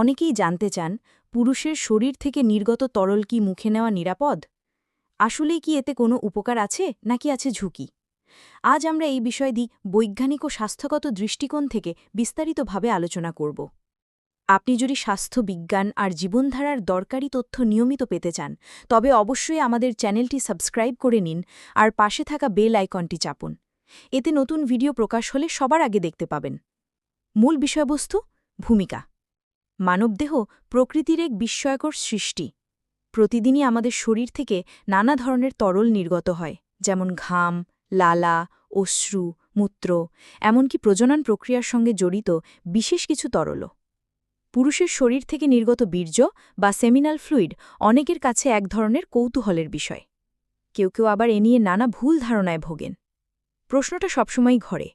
অনেকেই জানতে চান, পুরুষের শরীর থেকে নির্গত তরল কি মুখে নেওয়া নিরাপদ? আসলেই কি এতে কোনো উপকার আছে, নাকি আছে ঝুঁকি? আজ আমরা এই বিষয় দিয়ে বৈজ্ঞানিক ও স্বাস্থ্যগত দৃষ্টিকোণ থেকে বিস্তারিতভাবে আলোচনা করব। আপনি যদি স্বাস্থ্য বিজ্ঞান আর জীবনধারার দরকারি তথ্য নিয়মিত পেতে চান, তবে অবশ্যই আমাদের চ্যানেলটি সাবস্ক্রাইব করে নিন আর পাশে থাকা বেল আইকনটি চাপুন। এতে নতুন ভিডিও প্রকাশ হলে সবার আগে দেখতে পাবেন। মূল বিষয়বস্তু, ভূমিকা। মানবদেহ প্রকৃতির এক বিস্ময়কর সৃষ্টি। প্রতিদিনই আমাদের শরীর থেকে নানা ধরনের তরল নির্গত হয়, যেমন ঘাম, লালা, অশ্রু, মূত্র, এমনকি প্রজনন প্রক্রিয়ার সঙ্গে জড়িত বিশেষ কিছু তরলও। পুরুষের শরীর থেকে নির্গত বীর্য বা সেমিনাল ফ্লুইড অনেকের কাছে এক ধরনের কৌতূহলের বিষয়। কেউ কেউ আবার এ নিয়ে নানা ভুল ধারণায় ভোগেন। প্রশ্নটা সবসময়ই ঘরে,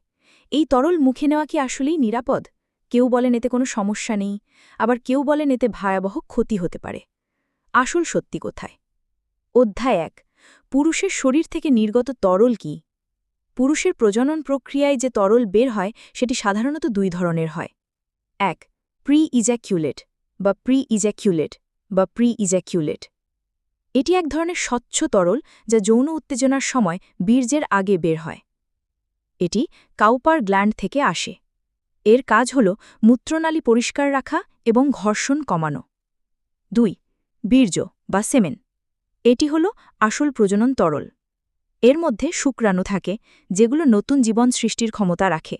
এই তরল মুখে নেওয়া কি আসলেই নিরাপদ? কেউ বলেন এতে কোনো সমস্যা নেই, আবার কেউ বলেন এতে ভয়াবহ ক্ষতি হতে পারে। আসল সত্যি কোথায়? অধ্যায় এক, পুরুষের শরীর থেকে নির্গত তরল কি? পুরুষের প্রজনন প্রক্রিয়ায় যে তরল বের হয়, সেটি সাধারণত দুই ধরনের হয়। এক প্রি ইজ্যাকিউলেট বা প্রি ইজ্যাকিউলেট বা প্রি ইজ্যাকিউলেট এটি এক ধরনের স্বচ্ছ তরল যা যৌন উত্তেজনার সময় বীর্যের আগে বের হয়। এটি কাউপার গ্ল্যান্ড থেকে আসে। এর কাজ হল মূত্রনালী পরিষ্কার রাখা এবং ঘর্ষণ কমানো। দুই, বীর্য বা সেমেন। এটি হল আসল প্রজনন তরল। এর মধ্যে শুক্রাণু থাকে, যেগুলো নতুন জীবন সৃষ্টির ক্ষমতা রাখে।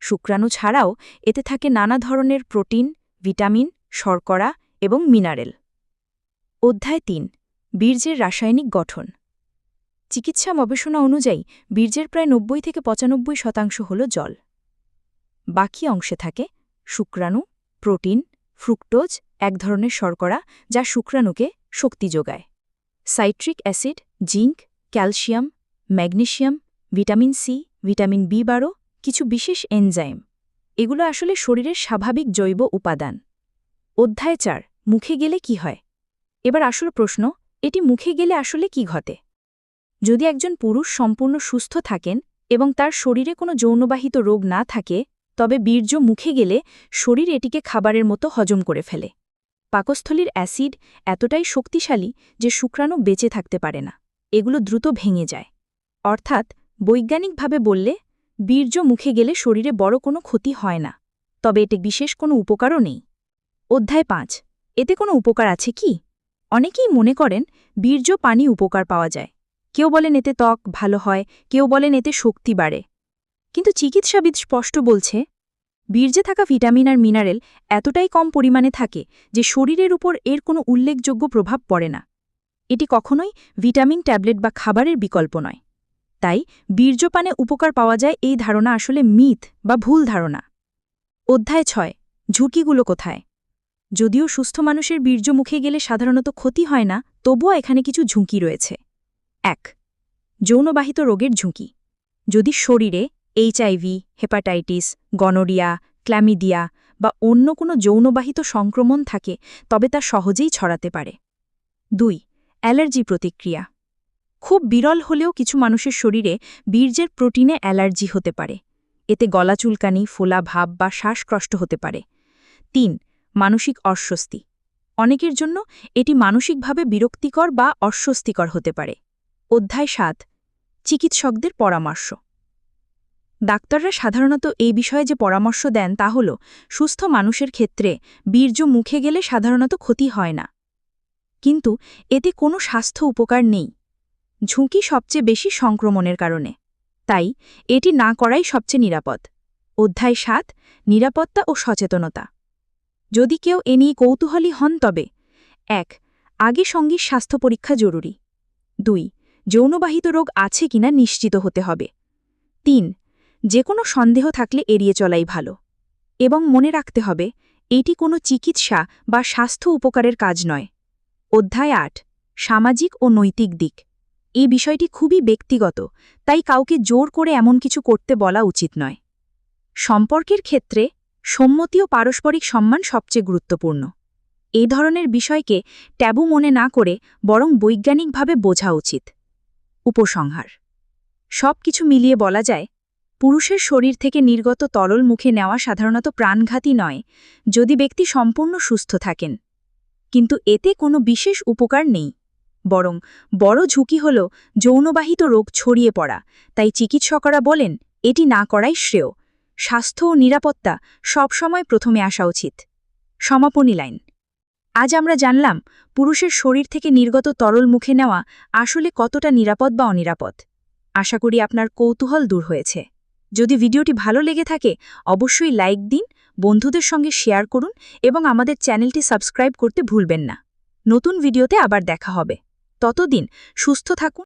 শুক্রাণু ছাড়াও এতে থাকে নানা ধরনের প্রোটিন, ভিটামিন, শর্করা এবং মিনারেল। অধ্যায় তিন, বীর্যের রাসায়নিক গঠন। চিকিৎসা গবেষণা অনুযায়ী বীর্যের প্রায় নব্বই থেকে পঁচানব্বই শতাংশ হল জল। বাকি অংশে থাকে শুক্রাণু, প্রোটিন, ফ্রুক্টোজ, এক ধরনের শর্করা যা শুক্রাণুকে শক্তি যোগায়। Citric acid, zinc, calcium magnesium vitamin C, vitamin B বারো, কিছু বিশেষ এনজাইম। এগুলো আসলে শরীরের স্বাভাবিক জৈব উপাদান। অধ্যায় চার, মুখে গেলে কি হয়? এবার আসল প্রশ্ন, এটি মুখে গেলে আসলে কি ঘটে? যদি একজন পুরুষ সম্পূর্ণ সুস্থ থাকেন এবং তার শরীরে কোনো যৌনবাহিত রোগ না থাকে তবে বীর্য মুখে গেলে শরীর এটিকে খাবারের মতো হজম করে ফেলে। পাকস্থলীর অ্যাসিড এতটাই শক্তিশালী যে শুক্রাণু বেঁচে থাকতে পারে না। এগুলো দ্রুত ভেঙে যায়। অর্থাৎ বৈজ্ঞানিকভাবে বললে, বীর্য মুখে গেলে শরীরে বড় কোনো ক্ষতি হয় না। তবে এতে বিশেষ কোনো উপকারও নেই। অধ্যায় পাঁচ। এতে কোনো উপকার আছে কি? অনেকেই মনে করেন, বীর্য পানি উপকার পাওয়া যায়। কেউ বলেন এতে ত্বক ভালো হয়, কেউ বলেন এতে শক্তি বাড়ে। কিন্তু চিকিৎসাবিদ স্পষ্ট বলছে, বীর্যে থাকা ভিটামিন আর মিনারেল এতটাই কম পরিমাণে থাকে যে শরীরের উপর এর কোনো উল্লেখযোগ্য প্রভাব পড়ে না। এটি কখনোই ভিটামিন ট্যাবলেট বা খাবারের বিকল্প নয়। তাই বীর্যপানে উপকার পাওয়া যায় এই ধারণা আসলে মিথ বা ভুল ধারণা। অধ্যায় ছয়, ঝুঁকিগুলো কোথায়? যদিও সুস্থ মানুষের বীর্য মুখে গেলে সাধারণত ক্ষতি হয় না, তবুও এখানে কিছু ঝুঁকি রয়েছে। এক, যৌনবাহিত রোগের ঝুঁকি। যদি শরীরে এইচআইভি হেপাটাইটিস গনোরিয়া ক্ল্যামিডিয়া বা অন্য কোনো যৌনবাহিত সংক্রমণ থাকে, তবে তা সহজেই ছড়াতে পারে। দুই, অ্যালার্জি প্রতিক্রিয়া। খুব বিরল হলেও কিছু মানুষের শরীরে বীর্যের প্রোটিনে অ্যালার্জি হতে পারে। এতে গলা চুলকানি, ফোলা ভাব বা শ্বাসকষ্ট হতে পারে। তিন, মানসিক অস্বস্তি। অনেকের জন্য এটি মানসিকভাবে বিরক্তিকর বা অস্বস্তিকর হতে পারে। অধ্যায় সাত, চিকিৎসকদের পরামর্শ। ডাক্তাররা সাধারণত এই বিষয়ে যে পরামর্শ দেন তা হল, সুস্থ মানুষের ক্ষেত্রে বীর্য মুখে গেলে সাধারণত ক্ষতি হয় না। কিন্তু এতে কোনো স্বাস্থ্য উপকার নেই। ঝুঁকি সবচেয়ে বেশি সংক্রমণের কারণে। তাই এটি না করাই সবচেয়ে নিরাপদ। অধ্যায় সাত, নিরাপত্তা ও সচেতনতা। যদি কেউ এ নিয়ে কৌতূহলী হন তবে, এক, আগে সঙ্গীর স্বাস্থ্য পরীক্ষা জরুরি। দুই, যৌনবাহিত রোগ আছে কিনা নিশ্চিত হতে হবে। তিন যে কোনো সন্দেহ থাকলে এড়িয়ে চলাই ভালো। এবং মনে রাখতে হবে, এটি কোনো চিকিৎসা বা স্বাস্থ্য উপকারের কাজ নয়। অধ্যায় আট, সামাজিক ও নৈতিক দিক। এই বিষয়টি খুবই ব্যক্তিগত, তাই কাউকে জোর করে এমন কিছু করতে বলা উচিত নয়। সম্পর্কের ক্ষেত্রে সম্মতি ও পারস্পরিক সম্মান সবচেয়ে গুরুত্বপূর্ণ। এই ধরনের বিষয়কে ট্যাবু মনে না করে বরং বৈজ্ঞানিকভাবে বোঝা উচিত। উপসংহার। সব কিছু মিলিয়ে বলা যায় পুরুষের শরীর থেকে নির্গত তরল মুখে নেওয়া সাধারণত প্রাণঘাতী নয়, যদি ব্যক্তি সম্পূর্ণ সুস্থ থাকেন। কিন্তু এতে কোনো বিশেষ উপকার নেই। বরং বড় ঝুঁকি হল যৌনবাহিত রোগ ছড়িয়ে পড়া, তাই চিকিৎসকরা বলেন এটি না করাই শ্রেয়। স্বাস্থ্য ও নিরাপত্তা সবসময় প্রথমে আসা উচিত। সমাপনী লাইন। আজ আমরা জানলাম পুরুষের শরীর থেকে নির্গত তরল মুখে নেওয়া আসলে কতটা নিরাপদ বা অনিরাপদ। আশা করি আপনার কৌতূহল দূর হয়েছে। যদি ভিডিওটি ভালো লেগে থাকে, অবশ্যই লাইক দিন, বন্ধুদের সঙ্গে শেয়ার করুন এবং আমাদের চ্যানেলটি সাবস্ক্রাইব করতে ভুলবেন না। নতুন ভিডিওতে আবার দেখা হবে। ততদিন সুস্থ থাকুন।